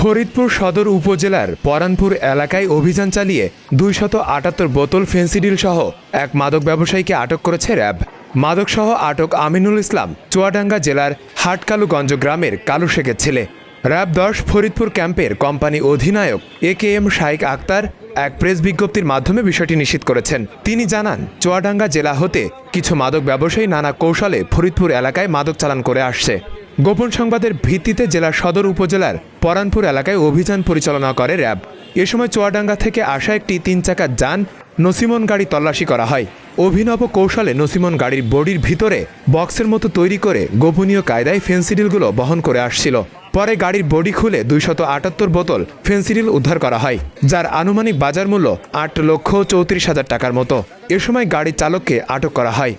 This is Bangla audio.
ফরিদপুর সদর উপজেলার পরানপুর এলাকায় অভিযান চালিয়ে দুইশত আটাত্তর বোতল ফেন্সিডিল সহ এক মাদক ব্যবসায়ীকে আটক করেছে র্যাব। মাদকসহ আটক আমিনুল ইসলাম চুয়াডাঙ্গা জেলার হাটকালুগঞ্জ গ্রামের কালু শেখের ছেলে। র্যাব দশ ফরিদপুর ক্যাম্পের কোম্পানি অধিনায়ক এ কে এম শাইক আক্তার এক প্রেস বিজ্ঞপ্তির মাধ্যমে বিষয়টি নিশ্চিত করেছেন। তিনি জানান, চুয়াডাঙ্গা জেলা হতে কিছু মাদক ব্যবসায়ী নানা কৌশলে ফরিদপুর এলাকায় মাদক চালান করে আসছে। গোপন সংবাদের ভিত্তিতে জেলার সদর উপজেলার পরানপুর এলাকায় অভিযান পরিচালনা করে র্যাব। এ সময় চুয়াডাঙ্গা থেকে আসা একটি তিন চাকার যান নসিমন গাড়ি তল্লাশি করা হয়। অভিনব কৌশলে নসিমন গাড়ির বডির ভিতরে বক্সের মতো তৈরি করে গোপনীয় কায়দায় ফেন্সিডিলগুলো বহন করে আসছিল। পরে গাড়ির বডি খুলে দুইশত আটাত্তর বোতল ফেন্সিডিল উদ্ধার করা হয়, যার আনুমানিক বাজার মূল্য আট লক্ষ চৌত্রিশ হাজার টাকার মতো। এ সময় গাড়ির চালককে আটক করা হয়।